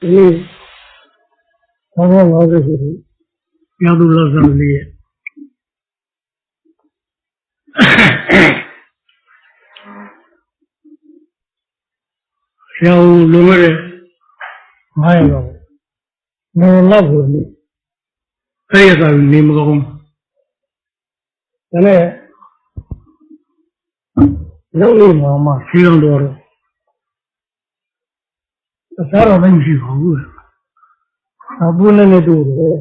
ဒီနေ့ဘာသာ50ခုပြောသူလောဆောင်လေးရဲ့ဆရာဦးလုံးဝတဲ့9ရက်တော့နေလောက်ကိုနေအဲ့ရသာနေမကောင်းဒါနဲ့လောက်လို့မှမှရှိအောင် တော့အစားတော့မရှိပါဘူးအပူနဲ့နဲ့တူတယ်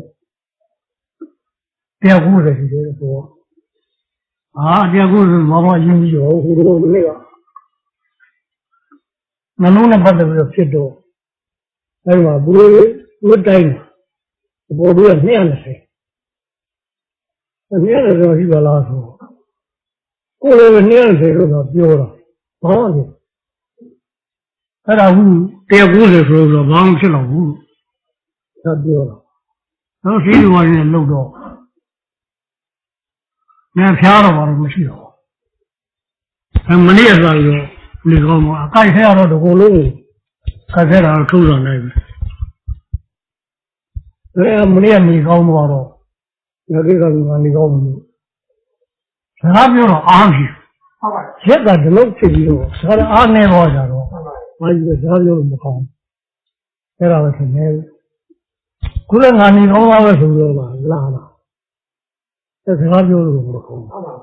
တရားကူတယ်ရှိတယ်ပေါ့အာတရားကူဘာမှယဉ်ပြီးရောဟိုလိုလေးကနှလုံးနဲ့ပတ်သက်ပြီးတော့ဖြစ်တော့အဲ့မှာဘုလိုဝတ်တိုင်းဘောဘူးက220 220တော့ရှိပါလားဆိုကိုယ်လည်း220လို့တော့ပြောတာဘာမှမဖြစ် အဲ့ဒါဘူးတရားကူတယ်ဆိုတော့ဘာမှဖြစ်တော့ဘူးသာပြောတာတော့ရှိတယ်ဘာလဲလို့တော့ငါဖျားတော့ဘာလို့မရှိတော့အဲမနေ့ကစားပြီးတော့လေကောင်းမှာအကိုက်ခဲရတော့ဒီကိုလုံးခက်ခဲတာတော့ထုံးဆောင်နိုင်ပြီအဲမနေ့ကနေကောင်းသွားတော့ညတိကကနေကောင်းဘူးစကားပြောတော့အားမရှိဟုတ်ပါရက်ကဒီလောက်ဖြစ်ပြီးတော့စကားအားနေတော့ကြတော့ ဘာကြီးလဲစကားပြောလို့မကောင်းအဲ့ဒါပဲထင်တယ်ခုလည်းငါနေကောင်းသွားပဲဆိုတော့ပါလာတာအဲစကားပြောလို့မကောင်းဟုတ်ပါ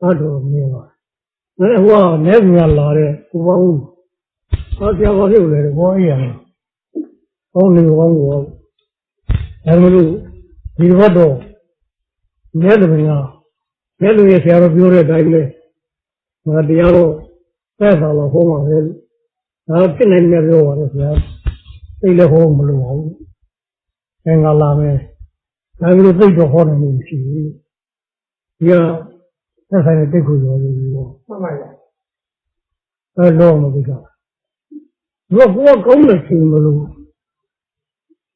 အဲ့တော့မြင်ပါ။ဒါနဲ့ဟိုကနေပြန်လာတဲ့ကိုပေါင်းဦး။ဟောကြောက်ပါပြုတ်လေဘောအေးရတယ်။ဟောနေကောင်းကောဒါမှမဟုတ်ဒီဘက်တော့မြဲတယ်ဗျာ။မြဲလို့ရဆရာတော်ပြောတဲ့အတိုင်းပဲ။ငါတရားတော့သက်သာလို့ဟောမှာပဲ။ ဒါဖြစ်နေတယ်ပြောပါလေဆရာ။သိလည်းဟောမလို့ပါဘူး။အဲငါလာမယ်။ဒါမျိုးသိတော့ဟောတယ်မရှိဘူး။ဒီကသက်ဆိုင်တဲ့တိတ်ခုရောလို့ပြောဟုတ်ပါရဲ့အဲလုံးမသိကြဘူးဘုရားကောင်းတဲ့ရှင်မလို့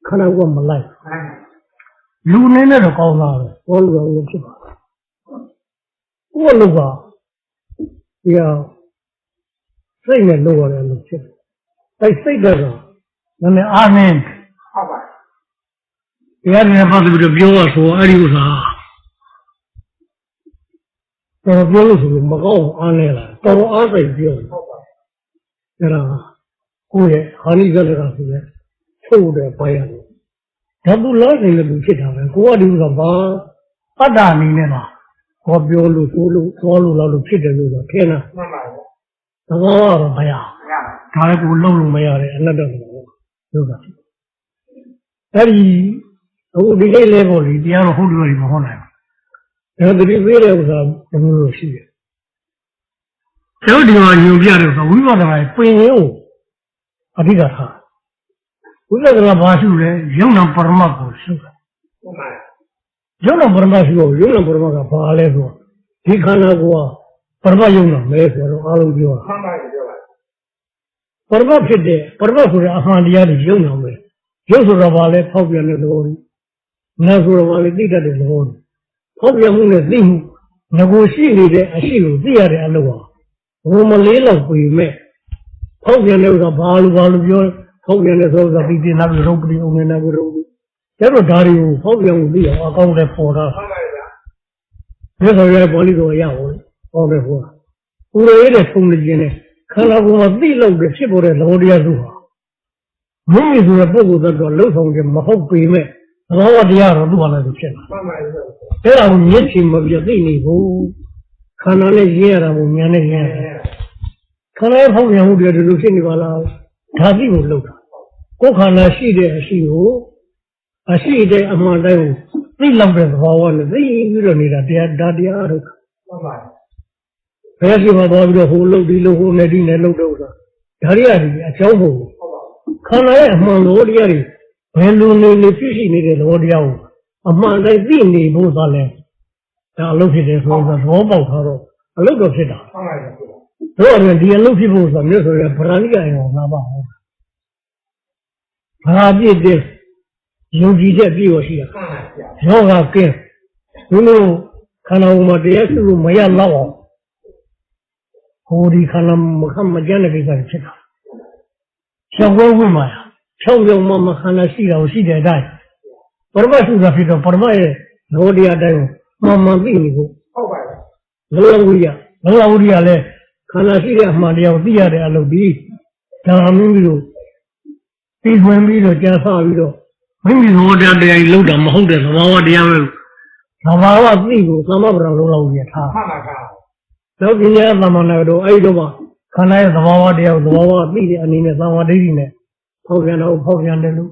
ခဏကမလိုက်အဲလူနေနဲ့တော့ကောင်းတာပဲဘောလူတော်လို့ဖြစ်ပါဘုရားလူကဒီဟာ စိတ်နဲ့လို့ရတယ်လို့ဖြစ်တယ်အဲစိတ်ကတော့နည်းနည်းအားနေဟုတ်ပါတရားနဲ့ပတ်သက်ပြီးတော့ပြောရဆိုအဲ့ဒီဥစ္စာတော်ပြောလို့ဆိုလို့မကောင်းအောင်အားနေလားတော်အားစိတ်ပြောတယ်ဟုတ်ပါအဲ့ဒါကိုယ့်ရဲ့ဟာနိဇလကဆိုတဲ့ထုတ်တဲ့ပိုင်းရတယ်ဓာတုလားနေလို့ဖြစ်တာပဲကိုကဒီကဘာအတ္တအနေနဲ့လားကိုပြောလို့ဆိုလို့သွားလို့လောက်လို့ဖြစ်တယ်လို့ဆိုထင်တာမှန်ပါရဲ့ သဘောကတော့မရရပါဒါလည်းကိုလုံးလို့မရတဲ့အနတ္တကတော့လို့ကအဲ့ဒီအခုဒီကိလေပေါ့လေတရားတော့ဟုတ်တယ်လို့မဟုတ်နိုင်ဘူးဒါတတိသေးတဲ့ဥစ္စာဘယ်လိုလို့ရှိတယ်ကျွန်တော်ဒီမှာညွန်ပြတယ်ဆိုဝိပဿနာပင်ရုံအဓိကထားဝိပဿနာဘာရှိလဲယုံနာပရမတ်ကိုရှိတယ်ဟုတ်ပါရဲ့ယုံနာပရမတ်ရှိတော့ယုံနာပရမတ်ကဘာလဲဆိုတော့ဒီခန္ဓာကိုယ်က ပရမတ်ယုံနာမဲဆိုတော့အားလုံးပြောတာမှန်ပါရဲ့ပြောပါပရမတ်ဖြစ်တဲ့ပရမတ်ဆိုတဲ့အမှန်တရားတွေယုံနာမဲယုံဆိုတော့ဘာလဲဖောက်ပြန်တဲ့သဘောကြီးနာဆိုတော့ဘာလဲသိတတ်တဲ့သဘောကြီးဖောက်ပြန်မှုနဲ့သိမှုငကိုရှိနေတဲ့အရှိကိုသိရတဲ့အလုပ်ဟာဘုံမလေးလောက်ပြီမဲ့ဖောက်ပြန်တဲ့ဥစ္စာဘာလို့ဘာလို့ပြောဖောက်ပြန်တဲ့ဆိုတော့ပြီးပြနာပြီးရုပ်ပရိအောင်နေနာပြီးရုပ်ပြီးဒါတော့ဒါတွေကိုဖောက်ပြန်မှုသိအောင်အကောင့်နဲ့ပေါ်တာမှန်ပါရဲ့ဗျာမြတ်စွာဘုရားပေါ်လိတော်ရအောင် ဟောတယ်ဟောဦးရေတဲ့ထုံနေခြင်းနဲ့ခန္ဓာကိုယ်မှာသိလို့တဲ့ဖြစ်ပေါ်တဲ့သဘောတရားစုဟာမိမိဆိုတဲ့ပုဂ္ဂိုလ်သက်တော့လှုပ်ဆောင်ခြင်းမဟုတ်ပေမဲ့သဘောတရားတော့သူ့ဟာလည်းဖြစ်လာမှန်ပါရဲ့ဗျာအဲ့ဒါကိုမျက်ခြေမပြတ်သိနေဘူးခန္ဓာနဲ့ရင်းရတာကိုဉာဏ်နဲ့ရင်းရတယ်ခန္ဓာရဲ့ဖောက်ပြန်မှုတွေဒီလိုဖြစ်နေပါလားဓာတိကိုလှုပ်တာကိုယ်ခန္ဓာရှိတဲ့အရှိကိုအရှိတဲ့အမှန်တိုင်းကိုသိလောက်တဲ့သဘောဝနဲ့သိပြီးတော့နေတာတရားဒါတရားတော့မှန်ပါရဲ့ ဘယ်ရှိမှသွားပြီးတော့ဟိုလှုပ်ဒီလှုပ်ဟိုနဲ့ဒီနဲ့လှုပ်တော့ဆိုတာဒါရီရတယ်အကြောင်းမဟုတ်ဘူးဟုတ်ပါခန္ဓာရဲ့အမှန်သဘောတရားတွေဘယ်လိုနေနေဖြစ်ရှိနေတဲ့သဘောတရားကိုအမှန်တိုင်းသိနေဖို့သာလဲဒါအလုပ်ဖြစ်တယ်ဆိုတော့သဘောပေါက်ထားတော့အလုပ်တော့ဖြစ်တာမှန်ပါရဲ့တို့အရင်ဒီအလုပ်ဖြစ်ဖို့ဆိုမျိုးဆိုရင်ဗရဏိကအိမ်အောင်လာပါဟုတ်ဘာပြည့်တဲ့ယုံကြည်ချက်ပြည့်ရရှိတာမှန်ပါဗျာယောဂကင်းဘုလို့ခန္ဓာကိုယ်မှာတရားစုလို့မရတော့အောင် ဟိုဒီခန္ဓာမခမကြမ်းတဲ့ကိစ္စတွေဖြစ်တာရှောက်ဝဲဝင်มาဖြောင်းဖြောင်းမမခန္ဓာရှိတာကိုရှိတဲ့အတိုင်းပရမတ်စုတာဖြစ်တော့ပရမတ်ရဲ့လောတရားတိုင်းကိုမှန်မှန်သိနေဖို့ဟုတ်ပါရဲ့လောလဝိရိယလောလဝိရိယလည်းခန္ဓာရှိတဲ့အမှန်တရားကိုသိရတဲ့အလုပ်ဒီဒါမှမင်းပြီးတော့ပြီးဝင်ပြီးတော့ကြာဆပြီးတော့မိမိသောတရားတရားကြီးလောက်တာမဟုတ်တဲ့သဘာဝတရားပဲသဘာဝသိကိုသမဗရာလောလဝိရိယထားမှန်ပါက နောက်ပညာသမဏေတော့အဲ့ဒီတော့မှခန္ဓာရဲ့သဘာဝတရားကိုသဘာဝသိတဲ့အနေနဲ့သံဝဒိဋ္ဌိနဲ့ဖောက်ပြန်တော့ဖောက်ပြန်တယ်လို့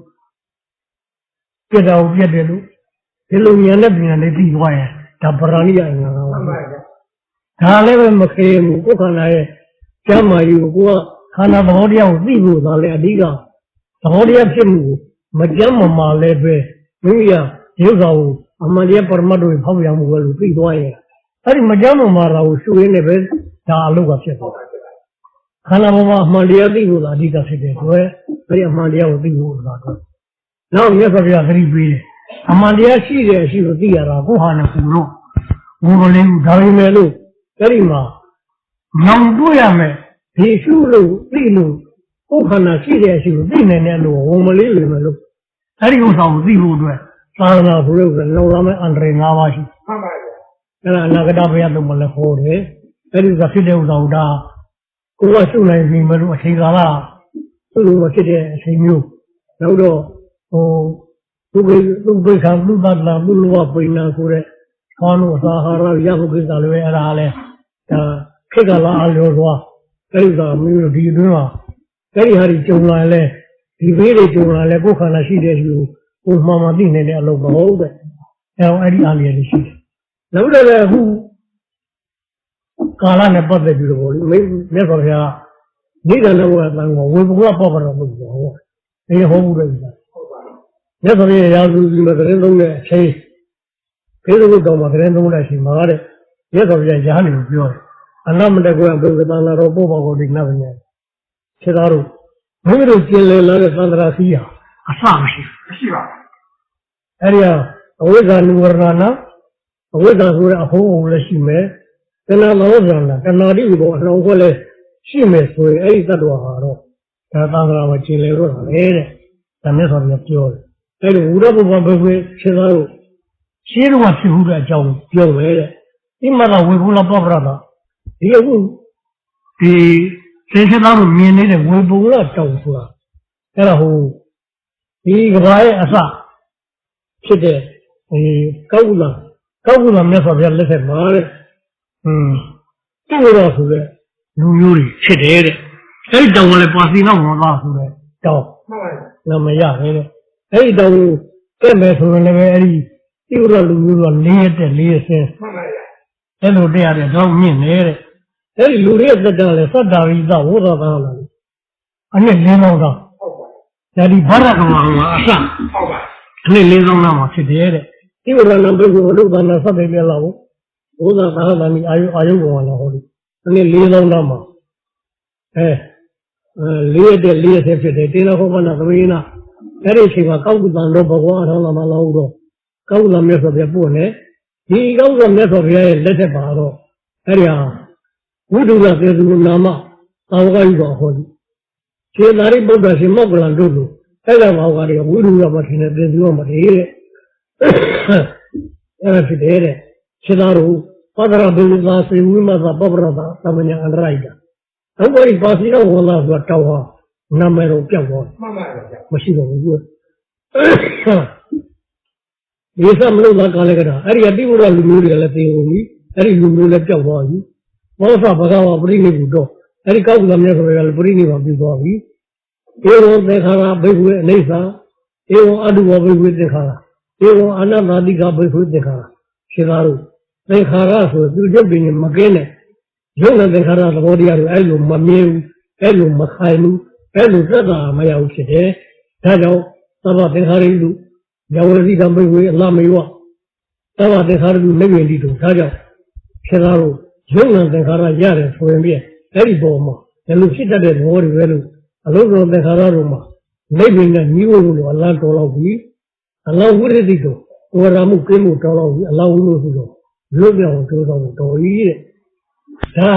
ပြတ်တော့ပြတ်တယ်လို့ဒီလိုဉာဏ်နဲ့ဉာဏ်နဲ့သိသွားရင်ဒါပရာဏိယအင်္ဂါကောမှန်ပါပါရဲ့ဒါလည်းပဲမခေဘူးကိုယ်ခန္ဓာရဲ့ကျမ်းမာကြီးကိုကိုကခန္ဓာသဘောတရားကိုသိဖို့ဒါလည်းအဓိကသဘောတရားဖြစ်မှုကိုမကြမ်းမမာလည်းပဲမိမိကရုပ်သာကိုအမှန်တရားပရမတ်တို့ဖောက်ပြန်မှုပဲလို့သိသွားရင် အဲ့ဒီမကြမ်းမမာတာကိုရှုရင်းနဲ့ပဲဒါအလုပ်ကဖြစ်သွားတယ်ခန္ဓာပေါ်မှာအမှန်တရားသိဖို့သာအဓိကဖြစ်တယ်ဆိုရဲအဲ့ဒီအမှန်တရားကိုသိဖို့သာတော့နောက်မြတ်စွာဘုရားသတိပေးတယ်အမှန်တရားရှိတယ်ရှိလို့သိရတာကိုဟာနဲ့ပူလို့ဘုံမလေးဘူးဒါပေမဲ့လို့အဲ့ဒီမှာညောင်တွေ့ရမယ်ဒီရှုလို့သိလို့ကိုယ်ခန္ဓာရှိတယ်ရှိလို့သိနေတယ်လို့ဘုံမလေးလိမ့်မယ်လို့အဲ့ဒီဥစ္စာကိုသိဖို့အတွက်သာသနာဆိုလို့လုံလာမဲ့အန္တရာယ်၅ပါးရှိမှန်ပါရဲ့ အဲ့ဒါအနာဂတဘုရားသုံးမလဲဟောတယ်အဲ့ဒီကဖြစ်တဲ့ဥစ္စာကိုဒါကိုယ်ကရှုနိုင်ပြီမလို့အချိန်ကာလသူ့လိုမဖြစ်တဲ့အချိန်မျိုးနောက်တော့ဟိုသူကိသူကိခံသူတတ်လာသူ့လိုပိဏဆိုတဲ့ခေါင်းတို့အစာဟာရရဖို့ကိစ္စလည်းပဲအဲ့ဒါလည်းဒါခေတ်ကာလအလျော်စွာအဲ့ဒီကမျိုးဒီအတွင်းမှာအဲ့ဒီဟာဒီကြုံလာလဲဒီဘေးတွေကြုံလာလဲကိုယ်ခန္ဓာရှိတဲ့လူကိုမှန်မှန်သိနေတဲ့အလုပ်မဟုတ်တဲ့အဲ့တော့အဲ့ဒီအားလျက်လေးရှိတယ် နောက်တော့လည်းအခုကာလနဲ့ပတ်သက်ပြီးတော့ဗောလေမင်းမြတ်စွာဘုရားနိဒာနဝအတန်ကိုဝေဘုရားပေါ့ကတော့မဟုတ်ဘူးဟောဒီဟောမှုတွေကြီးဟုတ်ပါရဲ့မြတ်စွာဘုရားရာဇူကြီးမှာသတင်းသုံးတဲ့အချိန်ဖေးလို့တော့မှာသတင်းသုံးတဲ့အချိန်မှာတဲ့မြတ်စွာဘုရားရာနေကိုပြောတယ်အနမတကွံဘုရားတန်လာတော်ပို့ပါကိုဒီနတ်ဘုရားခြေသားတို့ဘုရားတို့ကျင်လည်လာတဲ့သန္တရာစီးဟာအစမရှိဘူးမရှိပါဘူးအဲ့ဒီကအဝိဇ္ဇာနုဝရဏနာ အဝိဇ္ဇာဆိုတဲ့အဟောအုံလည်းရှိမယ်တဏှာလောဇာနာတဏှာတိဘောအလောင်းခွဲလည်းရှိမယ်ဆိုရင်အဲ့ဒီတ attva ဟာတော့ဒါသံဃာမှာကျင်လည်တော့တာလေတဲ့ဒါနဲ့ဆိုပြီးပြောတယ်အဲ့ဒီဝုဒ္ဓဘုရားဘုရားရှင်းသားတို့ရှင်းတော့ဖြစ်မှုတဲ့အကြောင်းပြောမယ်တဲ့ဒီမှာကဝေဘူးလပပရတာဒီအခုဒီသေရှင်းသားတို့မြင်နေတဲ့ဝေဘူးလတောင်ဆိုတာအဲ့ဒါဟိုဒီကဘာရဲ့အစဖြစ်တဲ့အဲကောက်ကူလာ ကောက်ကူလာမြတ်စွာဘုရားလက်ထက်မှာတဲ့ဟွန်းတူတော်ဆိုတဲ့လူမျိုးတွေဖြစ်တယ်တဲ့အဲဒီတောင်ကလည်းပါစီနောက်မှာသားဆိုတဲ့တောင်မှန်ပါရဲ့နာမည်ရတယ်တဲ့အဲဒီတောင်ကိုကဲ့မယ်ဆိုရင်လည်းပဲအဲဒီတူတော်လူမျိုးကလေးရက်တဲ့လေးရက်စင်းမှန်ပါရဲ့အဲ့လိုတရားတဲ့တော့မြင့်နေတဲ့အဲဒီလူတွေရဲ့သက်တာလဲသတ္တာရိသဝိသသာလာတယ်အနည်းလင်းတော့တော့ဟုတ်ပါရဲ့ဒါဒီဘာရကမှာအစဟုတ်ပါရဲ့အနည်းလင်းဆုံးနာမှာဖြစ်တယ်တဲ့ ဒီဝရဏဘုရားဒုက္ခနာသတ်တယ်ပြလာဘူးဘုရားသာသနာမီအာယုအာယုဘောလာဟောဒီအနည်းလေးဆုံးနာမှာအဲအဲလေးတဲ့လေးတဲ့ဖြစ်တယ်တေနဟောမနာသမီးနာအဲ့ဒီအချိန်မှာကောက်ကူတန်တော့ဘဂဝါအထောင်းလာမလာဘူးတော့ကောက်ကူလာမြတ်စွာဘုရားပို့နေဒီကောက်ကူမြတ်စွာဘုရားရဲ့လက်ထက်ပါတော့အဲ့ဒီဟာဝိတုရသေသူနာမသာဝကယူတော်ဟောဒီခြေသာရိပုတ္တရာရှင်မောက္ကလန်တို့လိုအဲ့ဒါဘာဝကတွေကဝိတုရမထင်တဲ့သေသူကမတည်းတဲ့ အဲ့ဒါဖြစ်တယ်တဲ့ခြေသားတို့ပဒရဘုရားစေဝိမသာပပရတာသမညာအန္တရိုက်တာအခုဒီပါစီတော့ဝလာဆိုတာတောင်းဟာနာမည်တော့ပြောက်သွားတယ်မှန်ပါရဲ့မရှိတော့ဘူးကွဒီစမလို့လာကလည်းကတာအဲ့ဒီအတိဘုရားလူမျိုးတွေကလည်းသိကုန်ပြီအဲ့ဒီလူမျိုးလည်းပြောက်သွားပြီဘောဇဘဂဝါပရိနိဗ္ဗုတော့အဲ့ဒီကောက်ကမြတ်စွာဘုရားလည်းပရိနိဗ္ဗာန်ပြုသွားပြီဧဝံသေခါရဘိက္ခုအနေစာဧဝံအတုဝဘိက္ခုသေခါရ ဧဝံအနတ္တိကဘိက္ခုသေခါရရှင်သာတို့သေခါရဆိုသူကျုပ်ပင်မကင်းနဲ့ရုပ်နဲ့သေခါရသဘောတရားတွေအဲ့လိုမမြင်ဘူးအဲ့လိုမခိုင်ဘူးအဲ့လိုသက်သာမရဘူးဖြစ်တယ်ဒါကြောင့်သဗ္ဗသင်္ခါရိလူယဝရတိကဘိက္ခုအလမေဝသဗ္ဗသင်္ခါရလူလက်ဝင်တိတို့ဒါကြောင့်ရှင်သာတို့ရုပ်နဲ့သင်္ခါရရတယ်ဆိုရင်ပြည့်အဲ့ဒီပုံမှာဘယ်လိုဖြစ်တတ်တဲ့သဘောတွေပဲလို့အလုံးစုံသင်္ခါရတို့မှာမိဘနဲ့ညီဝလို့အလားတော်တော့ပြီ အလောဝိရတိတို့ဝရမှုကိမှုတော်တော့ပြီအလောဝိလို့ဆိုတော့လွတ်ပြောင်းတိုးတော့တော်ကြီးတဲ့ဒါ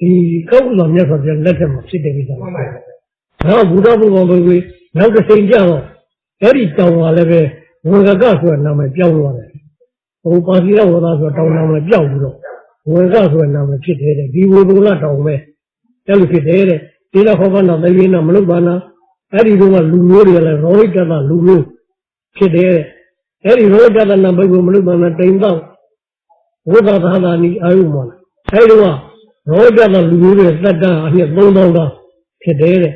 ဒီကောက်လောမြတ်စွာဘုရားလက်ထက်မှာဖြစ်တဲ့ကိစ္စမှန်ပါရဲ့ဒါဘုရားဘုရားဘုရားနောက်တစ်ချိန်ကျတော့အဲ့ဒီတောင်ကလည်းပဲဝေကကဆိုတဲ့နာမည်ပြောင်းသွားတယ်ဟိုပါစီရဝသားဆိုတောင်နာမည်ပြောင်းပြီးတော့ဝေကဆိုတဲ့နာမည်ဖြစ်တယ်တဲ့ဒီဝေဘုလတောင်ပဲအဲ့လိုဖြစ်တယ်တဲ့ဒီတော့ဟောကနာသိရင်တော့မလုပ်ပါနဲ့အဲ့ဒီတော့ကလူမျိုးတွေလည်းရောဟိတတာလူမျိုး ဖြစ်တယ်တဲ့အဲ့ဒီရောဟိတတာနာဘို့မလုပ်ပါနဲ့တိမ်တော့ဝိသသာသာနီအာယုမလားအဲ့ဒီကရောဟိတတာလူမျိုးတွေသက်တမ်းအနှစ်3000တောင်ဖြစ်တယ်တဲ့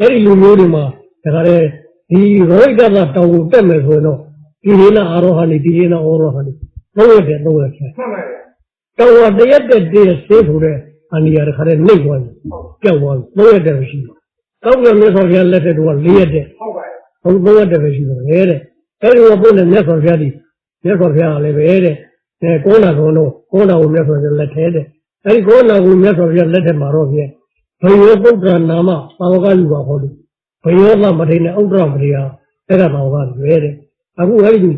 အဲ့ဒီလူမျိုးတွေမှာဒါကြတဲ့ဒီရောဟိတတာတောင်ကိုတက်မယ်ဆိုတော့ဒီရင်းနာအာရောဟဏီဒီရင်းနာဩရောဟဏီတော့ရတယ်တော့ရတယ်မှန်ပါဗျာတောင်ကတရက်တက်တည်းဆေးဆိုတဲ့အန္တရာယ်တစ်ခါတည်းနှိပ်သွားပြီပြောက်သွားပြီတော့ရက်တက်ရှိတယ်ကောင်းကင်မြတ်စွာဘုရားလက်ထက်တော့၄ရက်တက်ဟုတ်ပါဗျာဟုတ်တော့ရက်တက်ပဲရှိတယ်လေတဲ့ အဲဒီကပုံနဲ့မြတ်စွာဘုရားဒီမြတ်စွာဘုရားကလည်းပဲတဲ့အဲကောနာကုံတော့ကောနာကိုမြတ်စွာဘုရားလက်ထဲတဲ့အဲဒီကောနာကိုမြတ်စွာဘုရားလက်ထက်မှာတော့ပြည့်ဘယေပုဒ္ဒရာနာမပါဝကယူပါဟောလို့ဘယောသမထေနဲ့ဥဒ္ဒရမထေရအဲ့ဒါပါဝကရွယ်တဲ့အခုအဲ့ဒီ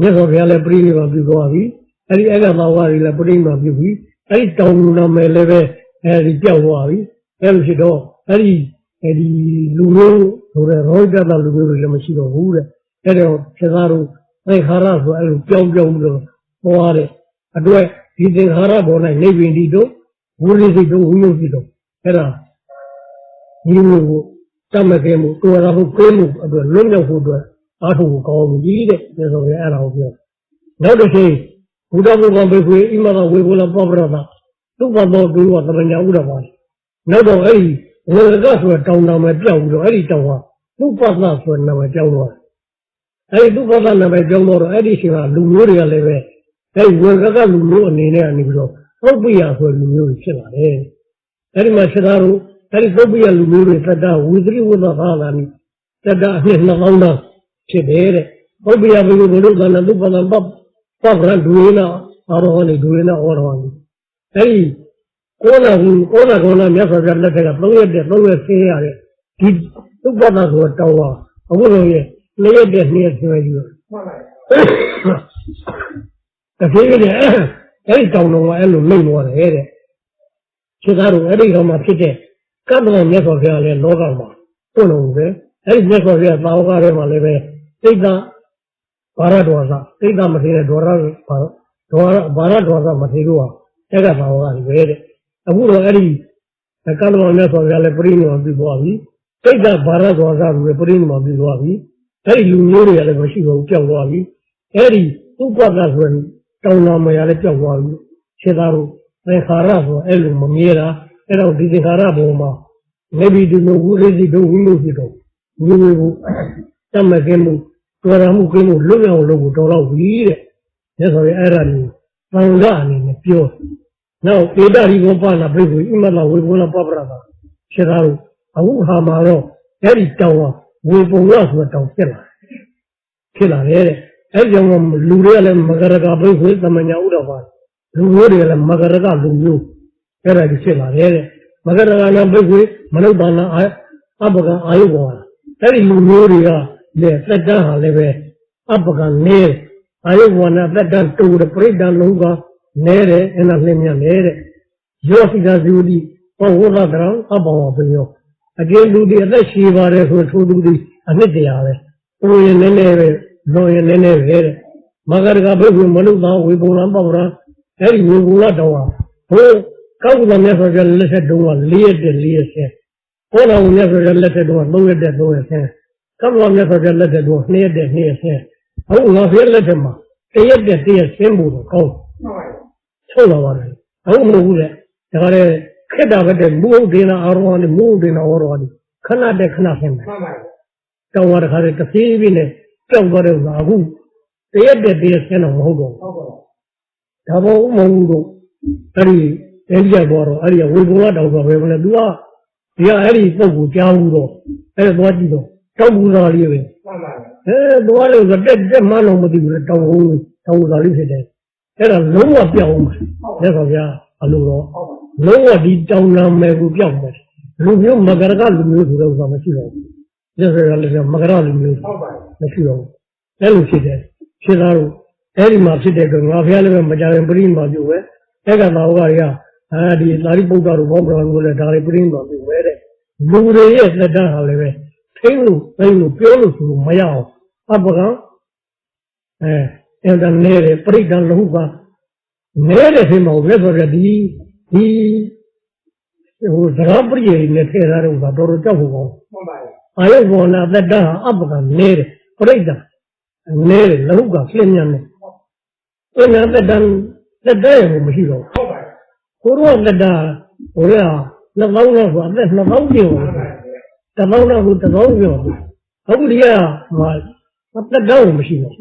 မြတ်စွာဘုရားလည်းပြိဋိဘံပြုသွားပြီအဲ့ဒီအဲ့ဒါပါဝကတွေလည်းပြိဋိဘံပြုပြီအဲ့ဒီတောင်လူနာမယ်လည်းပဲအဲ့ဒီကြောက်သွားပြီအဲ့လိုဖြစ်တော့အဲ့ဒီအဲ့ဒီလူမျိုးဆိုတဲ့ရောဒတလူမျိုးတွေလည်းမရှိတော့ဘူးတဲ့ အဲ့တော့ခြေသားတို့သင်္ခါရဆိုအဲ့လိုကြောင်းကြောင်းပြီးတော့ဟောရတဲ့အတွက်ဒီသင်္ခါရပေါ်၌နေပင်ဒီတို့ဝိရိစိတ်တို့ဝိယုတ်စိတ်တို့အဲ့ဒါဒီလိုကိုတတ်မဲ့ခဲ့မှုတော်ရဖို့ကိုယ်မှုအတွက်လွတ်မြောက်ဖို့အတွက်အားထုတ်ဖို့ကောင်းမှုကြီးတဲ့ဆိုတော့အဲ့ဒါကိုပြောနောက်တစ်ချိန်ဘုဒ္ဓဘုရားဘေခွေအိမသာဝေဘုလပပရတာသူ့ဘတော်သူကသမညာဥဒ္ဒပါနောက်တော့အဲ့ဒီဝေကဆိုတဲ့တောင်တောင်ပဲပြောက်ပြီးတော့အဲ့ဒီတောင်ကသူ့ပသဆိုတဲ့နာမည်ကြောင်းသွားတယ် အဲ့ဒီသူ့ပသနာမည်ကြောင်းတော့အဲ့ဒီချိန်ကလူမျိုးတွေကလည်းပဲအဲ့ဒီဝေကကလူမျိုးအနေနဲ့ကနေပြီးတော့ပုပ်ပိယဆိုတဲ့လူမျိုးတွေဖြစ်လာတယ်အဲ့ဒီမှာခြေသားတို့အဲ့ဒီပုပ်ပိယလူမျိုးတွေသက်တာဝိသရိဝဒသာလာနိသက်တာအနှစ်2000တောင်ဖြစ်တယ်တဲ့ပုပ်ပိယဘုရားဘုရားကလည်းသူ့ပသပပပရဒူရနာအာရောဟနိဒူရနာဩရောဟနိအဲ့ဒီကိုနာဘူးကိုနာကောနာမြတ်စွာဘုရားလက်ထက်က3ရက်တည်း3ရက်ဆင်းရတဲ့ဒီသုပ္ပတာဆိုတောင်းပါအခုလိုရဲ့ 2ရက်တည်း2ရက်ဆင်းရယူမှန်ပါဗျာတကယ်ကြီးအဲ့ဒီတောင်းတော့အဲ့လိုလိမ့်သွားတယ်တဲ့ခြေသားတို့အဲ့ဒီတော့မှဖြစ်တဲ့ကတ္တဝမြတ်စွာဘုရားလည်းလောကမှာတွန်းလို့ပဲအဲ့ဒီမြတ်စွာဘုရားသာဝကထဲမှာလည်းပဲသိက္ခာဘာရတော်သာသိက္ခာမထေရဒေါရဘာဒေါရဘာရတော်သာမထေရဟာအဲ့ကသာဝကပဲတဲ့အခုတော့အဲ့ဒီကတ္တဝမြတ်စွာဘုရားလည်းပြိဋိနိဗ္ဗာန်ပြုသွားပြီသိက္ခာဘာရတော်သာလည်းပြိဋိနိဗ္ဗာန်ပြုသွားပြီ အဲ့ဒီလူမျိုးတွေကလည်းမရှိဘူးကြောက်သွားပြီအဲ့ဒီဥပ္ပဒဆိုရင်တောင်းနာမရလည်းကြောက်သွားပြီခြေသားတို့သင်္ခါရဆိုအဲ့လိုမမြဲတာအဲ့တော့ဒီသင်္ခါရဘုံမှာနေပြီးဒီလိုဝိရိစီတို့ဝိလို့ဖြစ်တော့ဝိဝေကိုတတ်မဲ့ကင်းမှုကြော်ရမှုကင်းမှုလွတ်မြောက်လို့ကိုတော်တော့ပြီတဲ့မြတ်စွာဘုရားအဲ့ဒါမျိုးသံဃာအနေနဲ့ပြောနောက်ဧတရိဘောပါဏဘိက္ခုဣမလဝေဘောလပပရတာခြေသားတို့အခုဟာမှာတော့အဲ့ဒီတောင်း ကဝေပုံရဆိုတဲ့တောင်းဖြစ်လာတယ်ဖြစ်လာတယ်တဲ့အဲ့ကြောင့်လူတွေကလည်းမကရကဘိက္ခုသမညာဥဒ္ဒပါလူမျိုးတွေကလည်းမကရကလူမျိုးအဲ့ဒါကြီးဖြစ်လာတယ်တဲ့မကရကနာဘိက္ခုမနုဿာနာအပကအာယုဘောအဲ့ဒီလူမျိုးတွေကလည်းသက်တမ်းဟာလည်းပဲအပကနေအာယုဘောနာသက်တမ်းတူတဲ့ပြိတ္တလုံးကနဲတယ်အဲ့ဒါလင်းမြနေတဲ့ယောစိကဇူတိဟောဝရဒရံအဘောဝပယော အကျဉ်းလူတွေအသက်ရှည်ပါတယ်ဆိုထိုသူတွေအနှစ်တရာပဲဟိုရင်နည်းနည်းပဲလွန်ရင်နည်းနည်းပဲတဲ့မဂရကဘိက္ခုမနုဿာဝေပုံလံပပရံအဲ့ဒီဝေပုံလတော်ဟာဟိုကောက်ကမြတ်စွာဘုရားလက်ထက်တုန်းက၄ရက်တည်း၄ရက်ဆင်းဘောတော်မြတ်စွာဘုရားလက်ထက်တုန်းက၃ရက်တည်း၃ရက်ဆင်းကောက်ကမြတ်စွာဘုရားလက်ထက်တုန်းက၂ရက်တည်း၂ရက်ဆင်းအခုငါဘုရားလက်ထက်မှာတရက်တည်းတရက်ဆင်းဖို့တော့ကောင်းမှန်ပါဗျာထုတ်လာပါတယ်အခုမဟုတ်ဘူးလေဒါကြတဲ့ ခက်တာပဲတဲ့မူဥဒေနာအာရောဟန်မူဥဒေနာဩရောဟန်ခဏတည်းခဏဆင်းမယ်မှန်ပါဗျာတောင်းရတဲ့ခါတည်းတစ်ပြေးပြေးနဲ့ကြောက်သွားတဲ့ဥစ္စာအခုတရက်တည်းတရက်ဆင်းတော့မဟုတ်တော့ဘူးဟုတ်ပါဗျာဒါပေါ်ဥမဟုတ်ဘူးတော့အဲ့ဒီအဲ့ဒီကတော့တော့အဲ့ဒီဝေဘုံကတောင်ဆိုပဲမလဲ तू ကဒီကအဲ့ဒီပုတ်ကိုကြားဘူးတော့အဲ့ဒါသွားကြည့်တော့တောက်ဘူးသားလေးပဲမှန်ပါဗျာအဲသွားလို့ဆိုတက်တက်မှတော့မသိဘူးလေတောင်ဟုတ်တောင်ဘူးသားလေးဖြစ်တယ်အဲ့ဒါလုံးဝပြောင်းအောင်လက်ဆောင်ပြအလိုတော့ဟုတ်ပါ လုံးဝဒီတောင်နာမယ်ကိုပြောင်းမယ်လူမျိုးမကရကလူမျိုးဆိုတော့ဥစ္စာမရှိတော့ဘူးလက်စရလည်းမကရလူမျိုးဟုတ်ပါဗျာမရှိတော့ဘူးအဲ့လိုဖြစ်တယ်ဖြစ်သားတော့အဲ့ဒီမှာဖြစ်တဲ့ကငါဖျားလည်းပဲမကြရင်ပြိမာပြုပဲအဲ့ကသာဝကတွေကအဲဒီသာရိပုတ္တတို့ဘောပရံကိုလည်းဒါတွေပြိမာပြုပဲတဲ့လူတွေရဲ့လက်တန်းဟာလည်းပဲထိသိလို့သိလို့ပြောလို့ဆိုလို့မရအောင်အပကံအဲအဲ့ဒါနေတယ်ပြိတ္တလုံးကနေတဲ့ဖြစ်မှာပဲဆိုတော့ဒီ ဒီဟိုသရပရိယေနဲ့ထည့်ထားတဲ့ဥစ္စာတော်တော်ကြောက်ဖို့ကောင်းမှန်ပါရဲ့အာယုဘောနာတတ္တအပကနေတယ်ပြိတ္တနေတယ်လုံးကပြင်းညံတယ်အဲ့ဒါတတ္တတက်တဲ့ကိုမရှိတော့ဟုတ်ပါရဲ့ကိုရောတတ္တဟိုရနှစ်ပေါင်းတော့ဆိုအသက်နှစ်ပေါင်းကျော်မှန်ပါရဲ့တပေါင်းတော့ကိုတပေါင်းကျော်အခုဒီကမှာတက်တော့မရှိတော့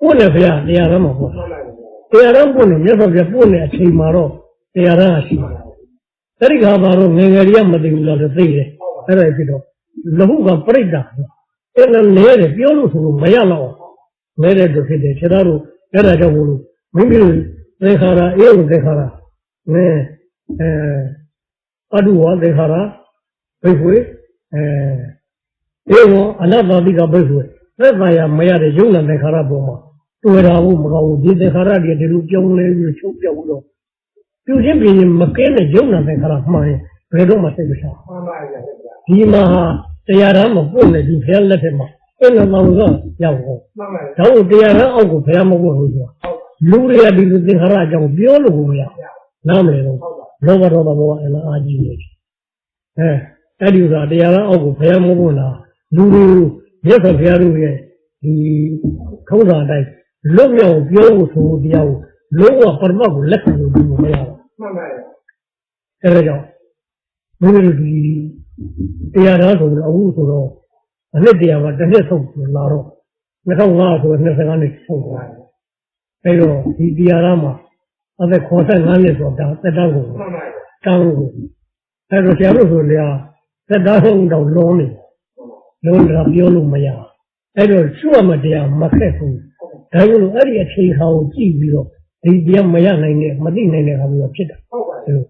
ကိုယ်နဲ့ဗျာတရားရမှာပေါ့မှန်ပါရဲ့တရားရပို့နေမြတ်စွာဘုရားပို့နေအချိန်မှာတော့ တရားရရှိပါတယ်အဲ့ဒီခါမှာတော့ငယ်ငယ်လေးကမသိဘူးလားသိတယ်အဲ့ဒါဖြစ်တော့လဟုကပြိတ္တာအဲ့ဒါလဲတယ်ပြောလို့ဆိုလို့မရတော့လဲတဲ့သူဖြစ်တယ်ခြေသားတို့အဲ့ဒါကြောင့်မို့လို့မိမိတို့သေခါရအေဝသေခါရနဲအဲအတုဝသေခါရဘိခွေအဲအေဝအနတ္တတိကဘိခွေသက်သာရမရတဲ့ယုံနာသေခါရပေါ်မှာတွေ့တာဘူးမကောင်းဘူးဒီသေခါရတွေဒီလိုပြုံးလဲပြီးချုပ်ပြောက်ပြီးတော့ ပြုချင်းပြင်းရင်မကဲတဲ့ယုံနာသေခါရမှန်ရင်ဘယ်တော့မှစိတ်မချမှန်ပါရဲ့ဒီမှာဟာတရားဓမ္မပို့နေဒီဖះလက်ထက်မှာအဲ့လိုမှတော့ရောက်တော့မှန်ပါရဲ့ဒါကိုတရားဓမ္မအောက်ကိုဖះမပို့ဘူးဆိုတာလူတွေကဒီလိုသင်္ခါရအကြောင်းပြောလို့ကိုမရနားမလဲတော့လောဘဒေါသဘောကအလားအာကြီးနေတယ်အဲအဲ့ဒီဥစ္စာတရားဓမ္မအောက်ကိုဖះမပို့လားလူတွေမြတ်စွာဘုရားတို့ရဲ့ဒီထုံးစံအတိုင်းလွတ်မြောက်ပြောဖို့ဆိုတရားကို လုံးဝပရမတ်ကိုလက်ခံလို့ဒီလိုမရဘူးမှန်ပါရဲ့အဲဒါကြောင့်မင်းတို့ဒီတရားတော်ဆိုတော့အခုဆိုတော့အနှစ်တရားမှာတစ်နှစ်ဆုံးလာတော့2005ဆိုတော့25နှစ်ဆုံးသွားတယ်အဲတော့ဒီတရားတော်မှာအသက်85နှစ်ဆိုတာတက်တောင်းကိုမှန်ပါရဲ့တောင်းကိုအဲတော့ဆရာတို့ဆိုလေတက်တောင်းတော့လုံးနေလုံးတာပြောလို့မရအဲတော့ကျွတ်မတရားမခက်ဘူးဒါကြောင့်အဲ့ဒီအချိန်ခါကိုကြည့်ပြီးတော့ ဒီတရားမရနိုင်တဲ့မသိနိုင်တဲ့ခါမျိုးဖြစ်တာဟုတ်ပါရဲ့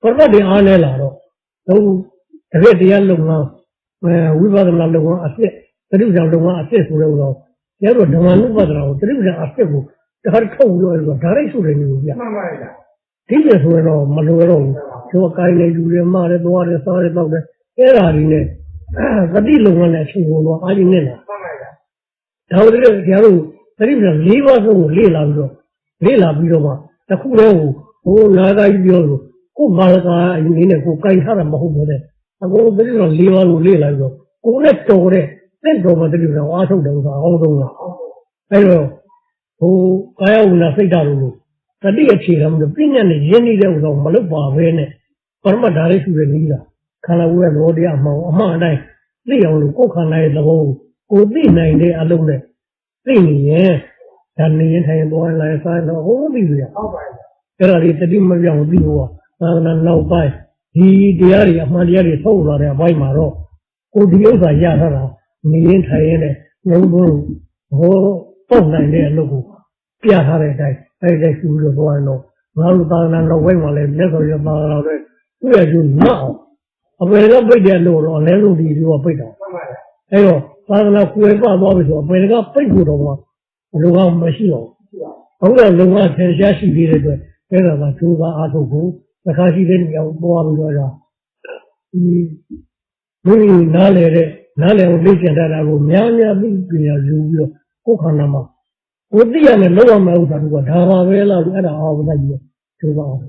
ပရမတ်တွေအားနေလာတော့တော့တကယ်တရားလုံငန်းဝိပဿနာလုံငန်းအစ်စ်သတိပ္ပံလုံငန်းအစ်စ်ဆိုတော့ကျတော့ဓမ္မနုပဒနာကိုသတိပ္ပံအစ်စ်ကိုတခါထုတ်လို့အဲ့တော့ဒါရိတ်ဆိုတယ်လို့ပြမှန်ပါရဲ့ဒီလိုဆိုတော့မလိုတော့ဘူးသူကကိုင်းနေယူတယ်မှားတယ်သွားတယ်စားတယ်တောက်တယ်အဲ့ဓာကြီးနဲ့သတိလုံငန်းနဲ့အချိန်ကိုတော့အားကြီးနေလာမှန်ပါရဲ့ဒါတို့လည်းကျတော့သတိပ္ပံ၄ပါးဆုံးကိုလေ့လာပြီးတော့ လေ့လာပြီးတော့မှတစ်ခုတည်းကိုဟိုနာဂာကြီးပြောလို့ကိုမာရကအရင်နဲ့ကိုကိုင်ထားတာမဟုတ်ဘူးတဲ့အကုန်သတိပ္ပံ၄ပါးကိုလေ့လာပြီးတော့ကိုနဲ့တော်တဲ့တဲ့တော်မှသတိပ္ပံအားထုတ်တယ်ဆိုတာအအောင်ဆုံးလားအဲ့တော့ဟိုကာယဝိနာစိတ်ဓာတ်လို့တတိအခြေခံလို့ပြညာနဲ့ရင်းနေတဲ့ဥစ္စာကိုမလုပ်ပါဘဲနဲ့ပရမတ်ဓာတ်ရှိတဲ့နည်းလားခန္ဓာကိုယ်ရဲ့လောတရားအမှန်အမှန်အတိုင်းသိအောင်လို့ကိုယ်ခန္ဓာရဲ့သဘောကိုကိုသိနိုင်တဲ့အလုံးနဲ့သိနေရင် ဒါနေရင်ထိုင်ပေါ်လာစားတော့ဟိုသိပြီဟုတ်ပါရဲ့အဲ့ဒါလေးတတိမပြောင်းပြီးဟောသာသနာနောက်ပိုင်းဒီတရားတွေအမှန်တရားတွေထုတ်လာတဲ့အပိုင်းမှာတော့ကိုဒီဥစ္စာရထားတာနေရင်ထိုင်ရင်လည်းငုံဘုံဟောပေါက်နိုင်တဲ့အလုပ်ကိုပြထားတဲ့အတိုင်းအဲ့ဒီတိုင်းရှိလို့တော့ရင်တော့ငါတို့သာသနာနောက်ပိုင်းမှာလည်းမြတ်စွာဘုရားသာသနာတော်တွေသူ့ရဲ့ကျိုးနောက်အောင်အပေတော့ပိတ်တယ်လို့တော့အလဲဆုံးဒီလိုပိတ်တော့မှန်ပါရဲ့အဲ့တော့သာသနာကိုယ်ပသွားပြီဆိုအပေကပိတ်ဖို့တော့ မှလူကမရှိတော့ဘူးဘုရားလုံကဆယ်ရှားရှိသေးတဲ့အတွက်အဲ့ဒါကကျိုးသားအားထုတ်ဖို့တစ်ခါရှိတဲ့နေရာကိုပေါ်ပြီးတော့ဒါဒီမိမိနားလေတဲ့နားလေကိုလေ့ကျင့်တတ်တာကိုများများသိပညာယူပြီးတော့ကိုယ်ခန္ဓာမှာကိုယ်သိရမယ်လောက်ရမယ်ဥစ္စာတွေကဒါပါပဲလားလို့အဲ့ဒါအားဝလိုက်ပြီးတော့ကျိုးသားအောင်